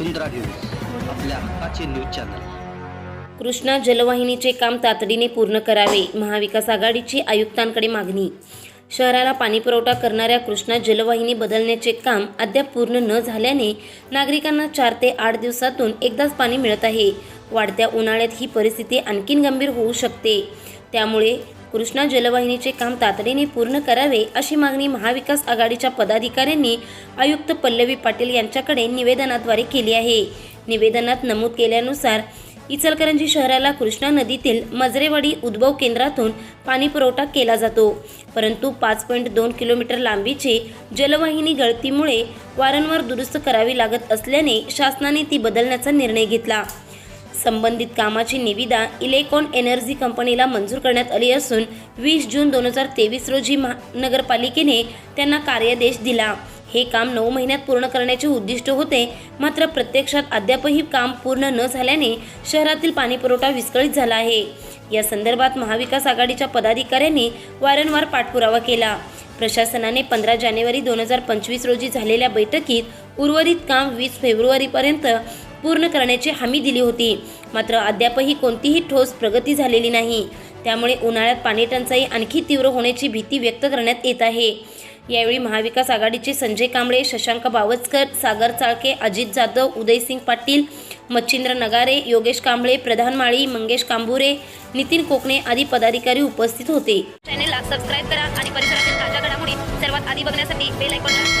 वसुंधरा news आपल्या हक्काचे news channel. Krishna जलवाहिनीचे काम तातडीने पूर्ण करावे महाविकास आघाडीची आयुक्तांकडे मागणी. शहराला पाणीपुरवठा करणाऱ्या कृष्णा जलवाहिनी बदलण्याचे काम अद्याप पूर्ण न झाल्याने नागरिकांना चार ते आठ दिवसातून एकदाच पाणी मिळत आहे. वाढत्या उन्हाळ्यात ही परिस्थिती आणखीन गंभीर होऊ शकते. त्यामुळे कृष्णा जलवाहिनीचे काम तातडीने पूर्ण करावे अशी मागणी महाविकास आघाडीच्या पदाधिकाऱ्यांनी आयुक्त पल्लवी पाटील यांच्याकडे निवेदनाद्वारे केली आहे. निवेदनात नमूद केल्यानुसार इचलकरंजी शहराला कृष्णा नदीतील मजरेवाडी उद्भव केंद्रातून पाणी पुरवठा केला जातो. परंतु पाच पॉईंट दोन किलोमीटर लांबीची जलवाहिनी गळतीमुळे वारंवार दुरुस्त करावी लागत असल्याने शासनाने ती बदलण्याचा निर्णय घेतला. संबंधित कामाची निविदा इलेकॉन एनर्जी कंपनीला मंजूर करण्यात आली असून वीस जून दोन हजार तेवीस रोजी महानगरपालिकेने त्यांना कार्यादेश दिला. हे काम नऊ महिन्यात पूर्ण करण्याचे उद्दिष्ट होते. मात्र प्रत्यक्षात अद्यापही काम पूर्ण न झाल्याने शहरातील पाणीपुरवठा विस्कळीत झाला आहे. या संदर्भात महाविकास आघाडीच्या पदाधिकाऱ्यांनी वारंवार पाठपुरावा केला. प्रशासनाने पंधरा जानेवारी दोन हजार पंचवीस रोजी झालेल्या बैठकीत उर्वरित काम वीस फेब्रुवारीपर्यंत पूर्ण करण्याची हमी दिली होती. मात्र अद्यापही कोणतीही ठोस प्रगती झालेली नाही. त्यामुळे उन्हाळ्यात पाणी टंचाई आणखी तीव्र होण्याची भीती व्यक्त करण्यात येत आहे. यावेळी महाविकास आघाडीचे संजय कांबळे शशांक बावचकर सागर चाळके अजित जाधव उदयसिंग पाटील मच्छिंद्र नगारे योगेश कांबळे प्रधान माळी मंगेश कांबुरे नितीन कोकणे आदी पदाधिकारी उपस्थित होते. चॅनेलला सबस्क्राईब करा आणि परिसरातील ताज्या घडामोडी सर्वात आधी बघण्यासाठी बेल आयकॉनला